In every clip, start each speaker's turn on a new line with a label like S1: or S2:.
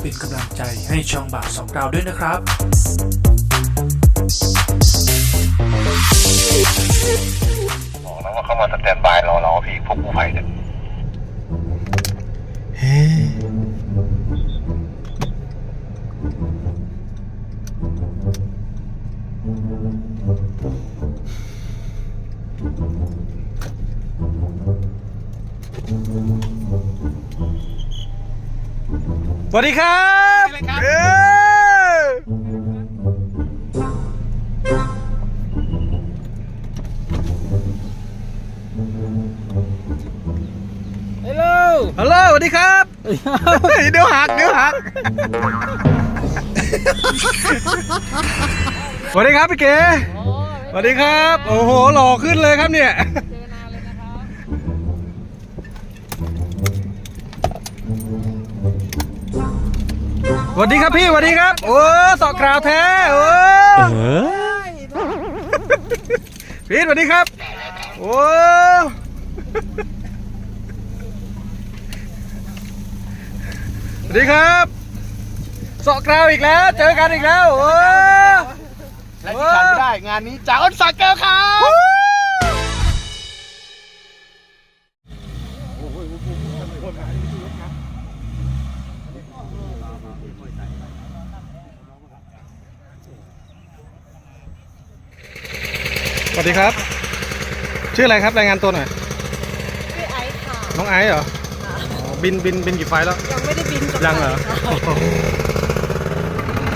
S1: ร์และคอมเมนต์เพื่อเป็นกำลังใจให้ช่องบ่าวสองดาวด้วยนะครับ
S2: บอกแล้วว่าเข้ามาสแตนบายรอรอพี่พวกกู้ภัยเนี่ย
S3: สวัสดีครับ เอ้ยฮัลโหลฮัลโหลสวัสดีครับเฮ้ยเดี๋ยวหักเดี๋ยวหักสวัสดีครับพี่เก๋สวัสดีครับ โอ้โหหล่อขึ้นเลยครับเนี่ย สวัสดีครับพี่สวัสดีครับ โอ้สอกกราวแท้โอ้พี่สวัสดีครับ โอ้สวัสดีครับสอกกราวอีกแล้ว เจอกันอีกแล้วโอ้
S4: และที่ขาดไม่ได้งานนี้จากอ้นสักแก้วครับ
S3: วัสดีครับ ชื่ออะไรครับรายงานตัวหน่อย
S5: ชื่อไอซ์ค่ะ
S3: น้องไอซ์เหรออ๋อบินบินบินกี่ไฟล์แล้ว
S5: ยังไม่ได้บินกับ
S3: ยังเหรอ
S5: ใคค่ะ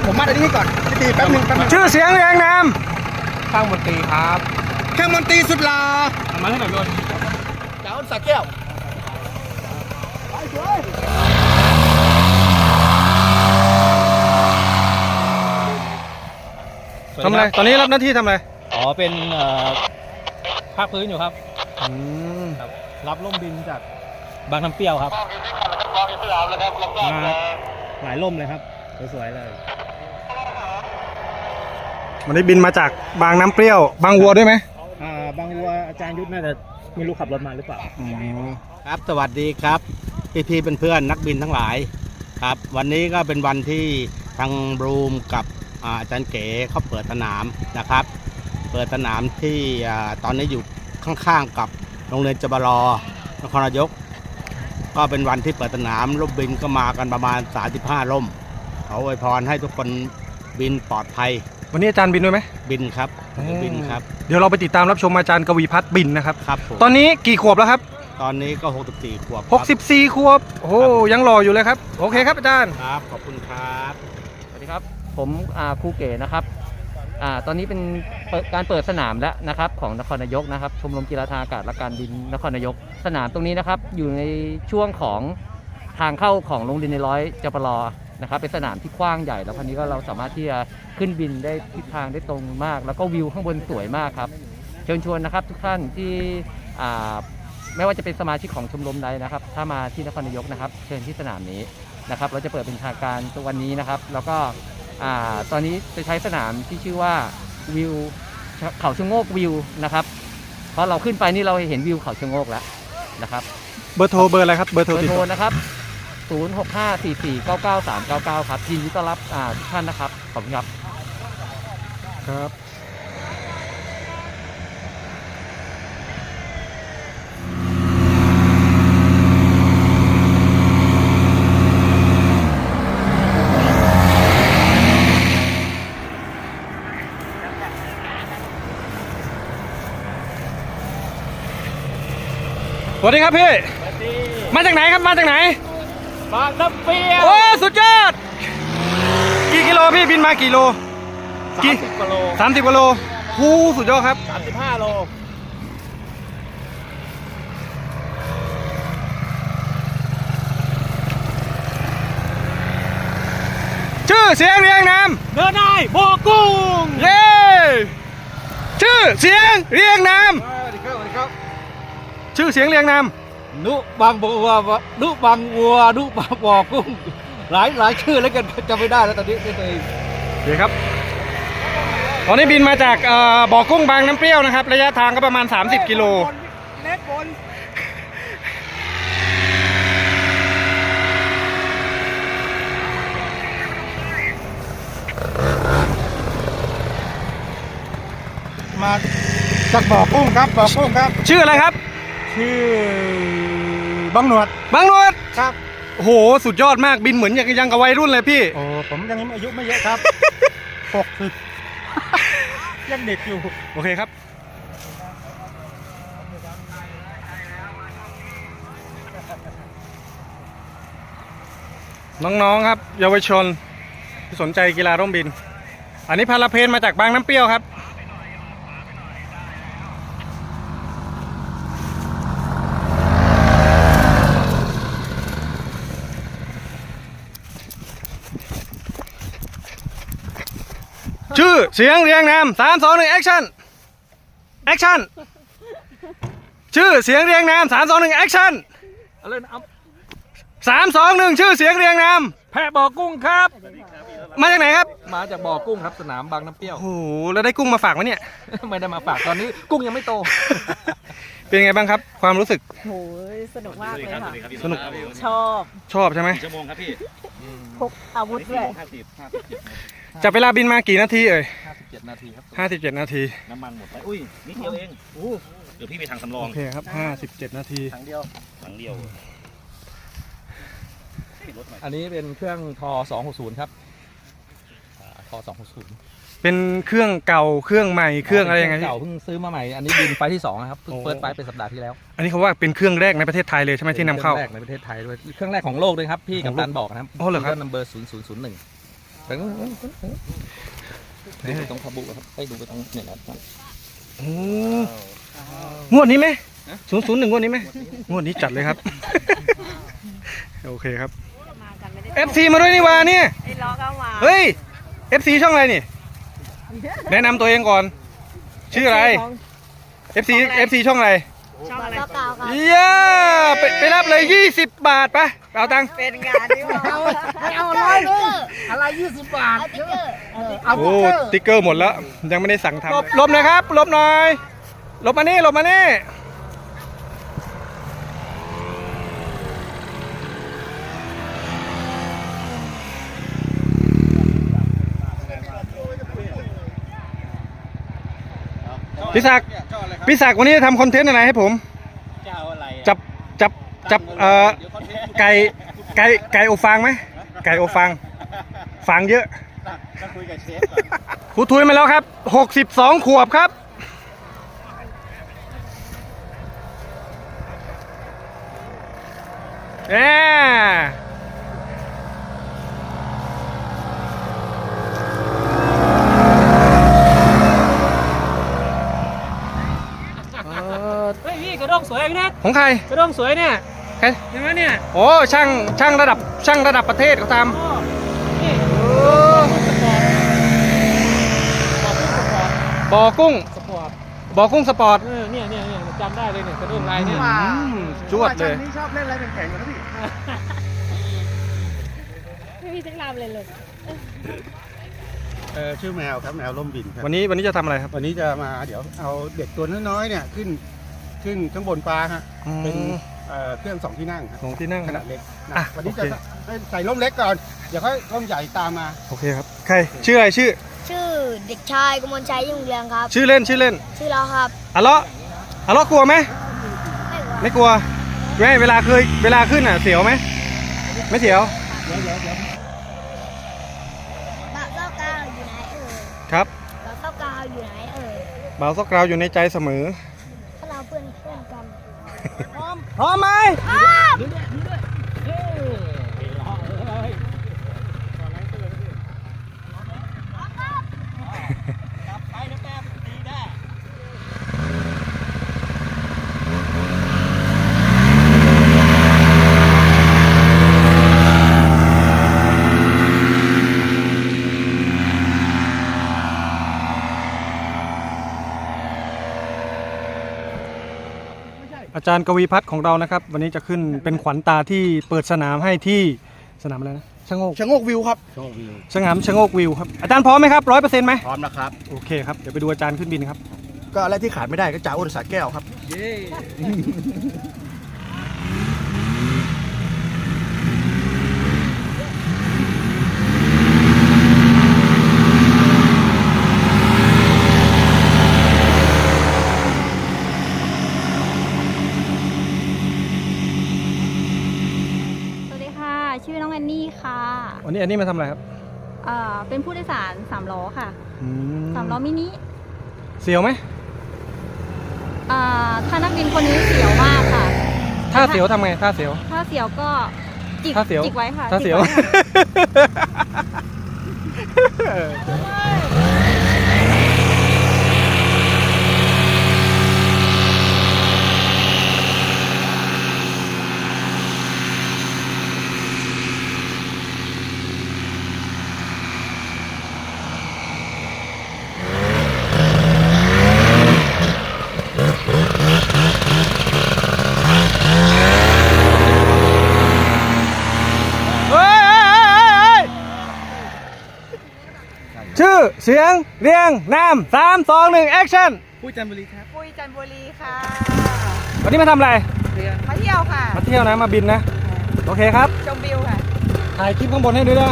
S4: ผมมาอันนี้ก่อนพี่ตีแป๊บหนึงแป๊บหนึง
S3: ชื่อเสียงเรียงนาม
S4: ข้างมนตรีครับเครื่องมนตรีสุดหล่อ
S3: มาให้หน่อยด้วย
S4: จากอ้นสักแก้ว
S3: ทำอะไร ตอนนี้รับหน้าที่ทำอะไร
S6: อ๋อ เป็นเอ่อภาคพื้นอยู่ครับ
S3: อืม
S6: ครับ รับล่มบินจากบางน้ำเปรี้ยวครับมา หลายล่มเลยครับ สวยๆเลย
S3: วันนี้บินมาจากบางน้ำเปรี้ยว บางวัวด้วยไหม
S6: อ่าบางวัวอาจารย์ยุทธน่าจะไม่รู้ขับรถมาหรือเปล่า
S4: ครับ สวัสดีครับ พี่พี่เป็นเพื่อนๆนักบินทั้งหลายครับ วันนี้ก็เป็นวันที่ทางบรูมกับอ่าอาจารย์เก๋เขาเปิดสนามนะครับ เปิดสนามที่อ่าตอนนี้อยู่ข้างๆกับโรงเรียนจบรอนครนายก ก็เป็นวันที่เปิดสนามร่มบินก็มากันประมาณ 35ร่มขออวยพรให้ทุกคนบินปลอดภัย
S3: วันนี้อาจารย์บินด้วยไหม
S4: บินครับบินครับ
S3: เดี๋ยวเราไปติดตามรับชมอาจารย์กวีพัฒน์บินนะครับ
S4: ครับผม
S3: ตอนนี้กี่ขวบแล้วครับ
S4: ตอนนี้ก็ 64 ขวบครับ
S3: 64 ขวบโอ้โหยังหล่ออยู่เลยครับ โอเคครับอาจารย์
S4: ครับขอบคุณครับ
S7: สวัสดีครับ ผมอ่าครูเก๋นะครับ อ่าตอนนี้เป็นปการเปิดสนามแล้วนะครับ ของนครนายกนะครับ ชมรมกีฬาทางอากาศและการบินนครนายก สนามตรงนี้นะครับ อยู่ในช่วงของทางเข้าของโรงเรียนในร้อยจปรนะครับ เป็นสนามที่กว้างใหญ่ แล้วคราวนี้ก็เราสามารถที่จะขึ้นบินได้ทิศทางได้ตรงมาก แล้วก็วิวข้างบนสวยมากครับ เชิญชวนนะครับ ทุกท่านที่อ่าไม่ว่าจะเป็นสมาชิกของชมรมใดนะครับ ถ้ามาที่นครนายกนะครับ เชิญที่สนามนี้นะครับ เราจะเปิดเป็นทางการวันนี้นะครับ แล้วก็ อ่าตอนนี้จะใช้สนามที่ชื่อว่าวิวเขาชะโงกวิวนะครับเพราะเราขึ้นไปนี่เราเห็นวิวเขาชะโงกแล้วนะครับ
S3: เบอร์โทรเบอร์อะไรครับเบอร์โทร
S7: เบอ
S3: ติด
S7: ร์โท
S3: ต่
S7: ร
S3: อ
S7: นะครับ 0654499399 ครับยินดีต้อนรับอ่าทุกท่านนะครับขอบคุณครับ
S3: ครับ วัสดีครับพี่ มาจากไหนครับ มาจากไหน
S4: บางน้ำเปรี้ยว
S3: โอ้ สุดยอด กี่กิโลพี่บินมากี่โลกี่
S4: 30กิโล
S3: สามสิบกิโลหูสุดยอดครับ
S4: 35โล
S3: ชื่อเสียงเรียงนาม
S6: เดินได้โบกุ้ง
S3: เย้ ชื่อเสียงเรียงนาม
S4: ส
S3: ชื่อเสียงเรียงนาม
S6: นุบางบัวนุบางวัวนุบางบ่อกุ้งหลายหลายชื่อแล้วกันจะไม่ได้แล้วตอนนี้ด้วยตัว
S3: เงดี๋ยวครับ ตอนนี้บินมาจากบ่อกุ้งบางน้ำเปรี้ยวนะครับ ระยะทางก็ประมาณ 30 กิโล
S6: มาจากบ่อกุ้งครับบ่อกุ้งครับ
S3: ชื่ออะไรครับ
S6: ชื่อบังหนวด
S3: บางนวด
S6: ครับ
S3: โอ้โหสุดยอดมากบินเหมือนยังยังกับวัยรุ่นเลยพี่
S6: โอ้ผมยังอายุไม่เยอะครับหกสิบยังเด็กอยู่
S3: โอเคครับน้องๆครับ เยาวชนที่สนใจกีฬาร่มบิน อันนี้พาราเพนมาจากบางน้ำเปรี้ยวครับ เสียงเรียงนามสามสองหนึ่งแอคชั่นแอคชั่นชื่อเสียงเรียงนามสามสองหนึ่งแอคชั่น
S6: อะไรนะเอา
S3: สามสองหนึ่งชื่อเสียงเรียงนาม
S6: แพะบ่อกุ้งครับ
S3: มาจากไหนครับ
S6: มาจากบ่อกุ้งครับสนามบางน้ำเปรี้ยว
S3: โอ้โหแล้วได้กุ้งมาฝากไหมเนี่ย
S6: ไม่ได้มาฝากตอนนี้กุ้งยังไม่โต
S3: เป็นไงบ้างครับ ความรู้สึก
S5: โหยสนุกมากเลยค่ะ
S3: สนุก
S5: ชอบ
S3: ชอบใช่ไหม
S5: พกอาวุธด้วย
S3: จับเวลาบินมากี่นาทีเอ่ย
S6: 57 นาทีครับ
S3: ห้าสิบเจ็ดนาที
S2: น้ำมันหมดไปอุ้ยนิดเดียวเองเดี๋ยวพี่ไปทางสำรอ
S3: โองเคครับห้าสิบเจ็ดนาที
S2: ทางเดียวทางเดียว
S6: อันนี้เป็นเครื่องทอ260 ครับอ่าทอ260
S3: เป็นเครื่องเก่าเครื่องใหม่เครื่องอะไรยังไงพี่
S6: เก่าเพิ่งซื้อมาใหม่ อันนี้บินไฟล์ที่2นะครับ เพิ่ง
S3: โอ้
S6: เฟิร์สไฟล์เป็นสัปดาห์ที่แล้ว
S3: อันนี้เขาว่าเป็นเครื่องแรกในประเทศไทยเลยใช่ไหมที่นำเข้า
S6: ครื่องแรกในประเทศไทยด้วย เครื่องแรกของโลกด้วยครับ พี่
S3: ข
S6: กั
S3: อบงโลก
S6: ตันบอกนะครับ
S3: อ๋อเหรอครับ
S6: นัมเบอร์0001 ดูไปตรงขบุครับไปดูไปตรงเนี่ยนะครับ
S3: โอ้งวดนี้ไหมศูนย์ศูนย์หนึ่งงวดนี้ไหมงวดนี้จัดเลยครับ โอเคครับ
S5: มากันไม่ได้
S3: FC มาด้วยนี่วาเนี่ย
S5: ไอ้ล้อก็มา
S3: เฮ้ย FC ช่องอะไรนี่ แนะนำตัวเองก่อน ชื่ออะไร FC FC ช่องอะไร
S5: ช่องอะไรเปล่าครับ
S3: เย้ไปไปรับเลย 20 บาทปไปเอาตังค์
S5: เป็นงานที่ว่าไม่เอา อะไรยี่สิบบาทเอา
S3: โอ้ติ๊กเกอร์หมดแล้ว ยังไม่ได้สั่งทำหลบหลบหนะครับหลบหน่อยหลบมานี่หลบมานี่พี่ศักดิ์พี่ศักดิ์วันนี้จะทำคอนเทนต์อะไรให้ผมจับจับจับเอ่อไก่ไก่ไก่อบฟางไหมไก่อบฟาง ฟางเยอะครูทุยมาแล้วครับ 62 ขวบครับแหมเอ่อ
S7: เฮ้ยพี่กระด้งสวยนะ
S3: ของใคร
S7: กระด้งสวยเนี่ย
S3: ใคร
S7: เห็นไหมเนี่ย
S3: โอ้ช่างช่างระดับช่างระดับประเทศเขาท
S7: อ๋อนี่ำ
S3: บ่อกุ้ง
S7: สปอร์ต
S3: บ่อกุ้งสปอร์ต
S7: เออเนี่ยเนี่ยเนี่ยจำได้เลยเนี่ยกระด้งลายเนี่ย
S3: อืมจวดเลย
S5: ไม่มีจักรามเลยเลย
S8: เออชื่อแมวครับแมวร่มบินครับ
S3: วันนี้วันนี้จะทำอะไรครับ
S8: วันนี้จะมาเดี๋ยวเอาเด็กตัวน้อยๆเนี่ยขึ้นขึ้นข้างบนฟ้าฮะเป็นเอ่อเครื่องสองที่นั่งครับ
S3: สองที่นั่ง
S8: ขนาดเล็กนะ
S3: อะ
S8: วันนี้
S3: โอ
S8: จะ
S3: เค
S8: ให้ใส่ร่มเล็กก่อนเดี๋ยวค่อยร่มใหญ่ตามมา
S3: โอเคครับ ใครชื่ออะไรชื่อ
S9: ชื่อเด็กชายกมลชัยยุ่งเรืองครับ
S3: ชื่อเล่นชื่อเล่น
S9: ชื่อเราครับ
S3: อะเลาะอะเลาะกลัวไหม
S9: ไม่กลัว
S3: ไม่กลัวไม่เวลาเคยเวลาขึ้นอะเสียวไหมไม่เสียว
S9: บ่าวเต้ากาวอยู่ไหนเอ่ย
S3: ครับ
S9: บ่าวเต้ากาวอยู่ไหนเอ่ย
S3: บ่าวซอกกราวอยู่ในใจเสมอ
S9: ถ้าเราเพื่อนเพื่อนกัน
S3: พร้อมไหมอา จารย์กวีพัฒน์ของเรานะครับ วันนี้จะขึ้นเป็นขวัญตาที่เปิดสนามให้ที่สนามอะไรนะชะโงก
S8: ชะโงกวิวครับ
S3: สนามชะโงกวิวครับอาจารย์พร้อมไหมครับร้อยเปอร์เซ็นต์ไหม
S8: พร้อมนะครับ
S3: โอเคครับเดี๋ยวไปดูอาจารย์ขึ้นบินครับ
S8: ก็อะไรที่ขาดไม่ได้ก็จ่าอ้นสาแก้วครับ
S6: เย้
S10: ค่ะ
S3: วันนี้อันนี้มาทำอะไรครับ
S10: เอ่อเป็นผู้โดยสารสามล้อค่ะ
S3: อื
S10: สามล้อมินิ
S3: เสียวไหม
S10: อ่าถ้านักบินคนนี้เสียวมากค่ะ
S3: ถ้าเสียวทำไงถ้าเสียว
S10: ถ้าเสียวก็จิก
S3: ถ้าเสียว
S10: จิกไว้ค่ะ
S3: ถ้าเสียว
S10: จิกไค่ะ
S3: เฮ้ยเฮ้ยเฮ้ยเฮ้ย ชื่อเสียงเรียงนามสามสองหนึ่งแอคชั่น
S5: ปุ้ยจันทบุรีครับ
S10: ปุยจันบุรีค่ะ
S3: วันนี้มาทำอะไร
S10: มาเที่ยวค่ะ
S3: มาเที่ยวนะ มาบินนะ โอเคครับ
S10: ชมวิวค่ะ
S3: ถ่ายคลิปข้างบนให้ด้วยนะ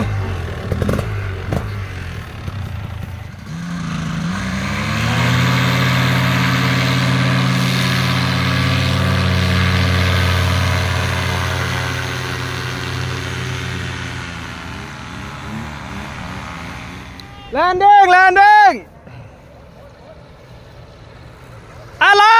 S3: แลนดิ้งแลนดิ้งอาลา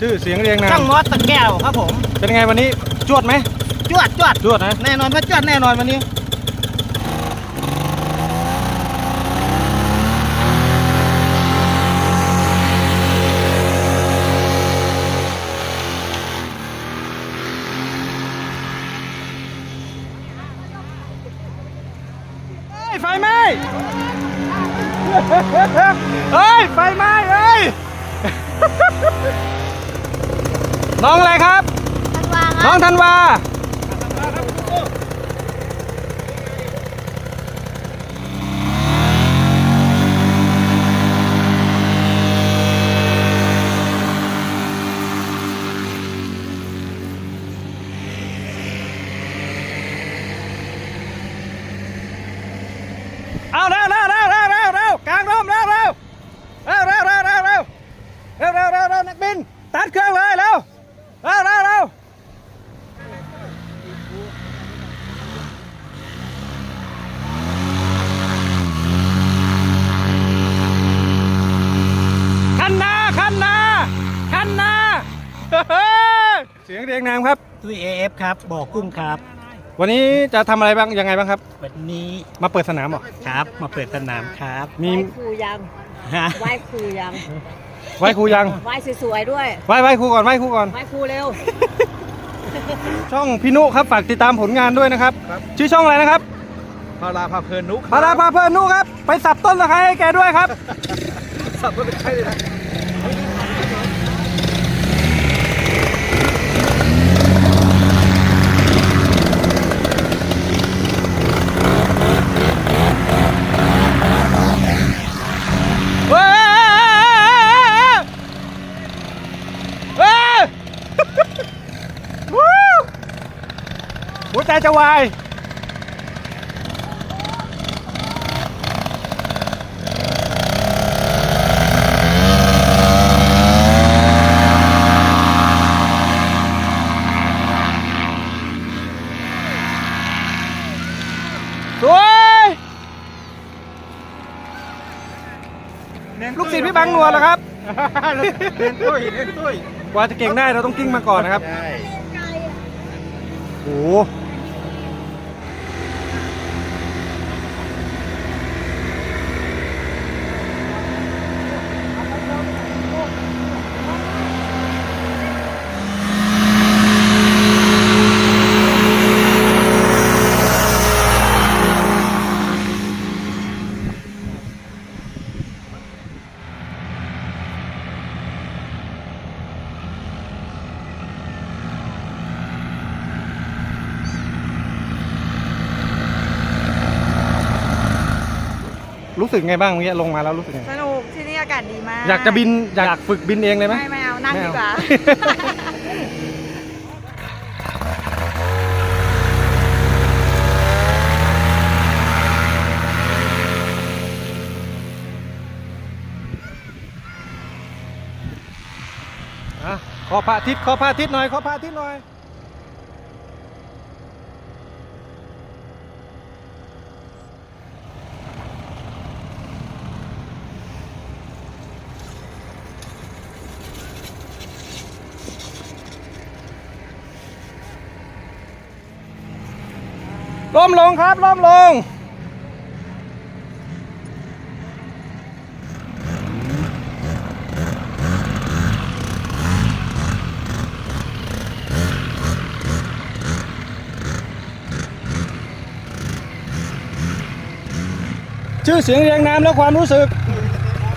S3: ชื่อเสียงเรียงนาม
S5: ช่างมอสตะแก้วครับผม
S3: เป็นไงวันนี้จวดไหม
S5: จวดจวด
S3: จวดนะ
S5: แน่นอนว่าจวดแน่นอนวันนี้
S3: เฮ้ยไฟไหม้ น้องอะไรครับ
S9: ธันวาค
S3: น้
S9: รั
S3: อบงธันวาเอา เสียงเรียงนามครับ
S5: ตุ้ยเอฟครับบ่อกุ้งครับ
S3: วันนี้จะทำอะไรบ้างยังไงบ้างครับ
S5: วันนี้
S3: มาเปิดสนามเหรอ
S5: ครับมาเปิดสนามครับ
S3: มี
S10: ครูยัง
S5: ฮะ
S10: ไหว้ครูยัง
S3: ไหว้ครูยัง
S10: ไหว้สวยๆด้วย
S3: ไหว้ไหว้ครูก่อนไหว้ครูก่อน
S10: ไหว้ครูเร็ว
S3: ช่องพี่นุครับฝากติดตามผลงานด้วยนะครับชื่อช่องอะไรนะครับ
S6: พาราพาเพลินนุก
S3: พาราพาเพลินนุครับ ไปสับต้นตะไคร้ให้แกด้วยครับ
S6: สับก็ใช่เลยนะ
S3: เว้ยเว้ยวู้ หัวใจจะวายสวยลูกศิษย์พี่บังนวลเหรอครับ
S8: เล่นตุ้ยเล่นตุ้ย
S3: กว่าจะเก่งได้เราต้องกิ้งมาก่อนนะครับ
S8: ใช่
S3: โอ้
S1: รู้สึกไงบ้างเมื่อกี้ลงมาแล้วรู้สึกไง
S11: สนุกที่นี่อากาศดีมาก
S1: อยากจะบินอยากฝึกบินเองเลยไหม
S11: ไม่ไม่เอานั่ง
S1: ไม่
S11: ดี
S1: เอา
S11: กว่า
S1: อะขอพระอาทิตย์ขอพระอาทิตย์หน่อยขอพระอาทิตย์หน่อย ล้มลงครับล้มลง ชื่อเสียงเรียงนามและความรู้สึก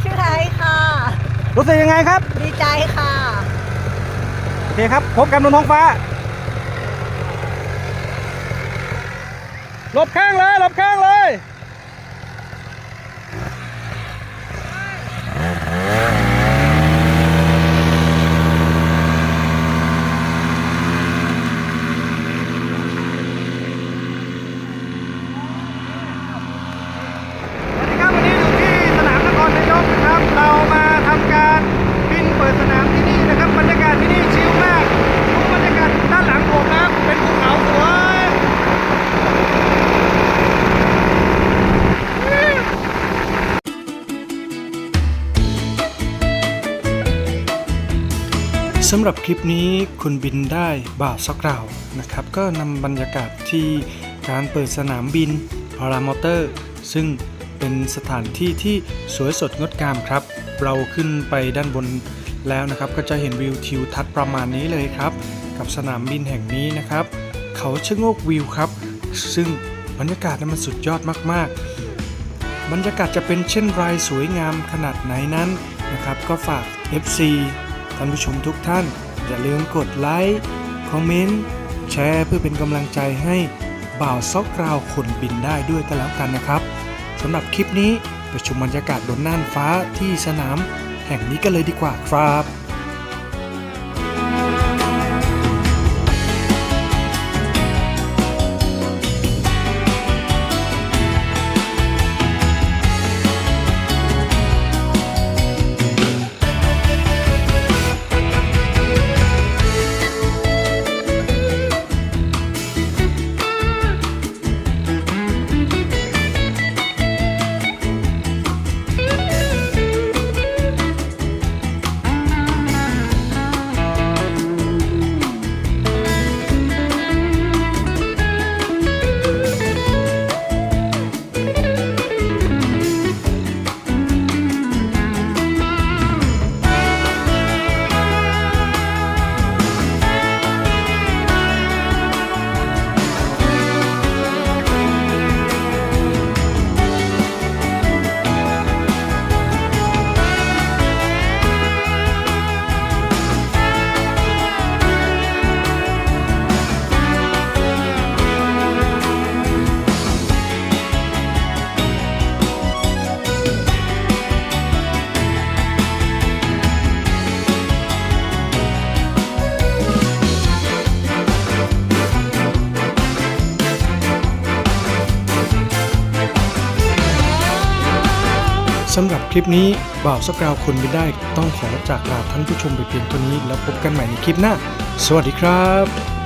S11: ชื่อไทยค่ะ
S1: รู้สึกยังไงครับ
S11: ดีใจค่ะ
S1: โอเคครับ พบกันบนท้องฟ้า หลบข้างเลย หลบข้างเลย สำหรับคลิปนี้คุณบินได้บ่าวสักกล่านะครับ ก็นำบรรยากาศที่การเปิดสนามบินพารามอเตอร์ ซึ่งเป็นสถานที่ที่สวยสดงดงามครับ เราขึ้นไปด้านบนแล้วนะครับ ก็จะเห็นวิวทิวทัศน์ประมาณนี้เลยครับ กับสนามบินแห่งนี้นะครับ เขาชะโงกวิวครับ ซึ่งบรรยากาศนั้นมันสุดยอดมาก ๆ บรรยากาศจะเป็นเช่นไรสวยงามขนาดไหนนั้นนะครับ ก็ฝาก FC ท่านผู้ชมทุกท่าน อย่าลืมกดไลค์ คอมเมนต์ แชร์เพื่อเป็นกำลังใจให้บ่าวซอกกราวคนบินได้ด้วยกันแล้วกันนะครับสำหรับคลิปนี้ไปชมบรรยากาศบนน่านฟ้าที่สนาม แห่งนี้กันเลยดีกว่าครับ คลิปนี้บ่าวสกาวคนไม่ได้ต้องขอจากลาท่านผู้ชมไปเพียงเท่านี้ แล้วพบกันใหม่ในคลิปหน้า สวัสดีครับ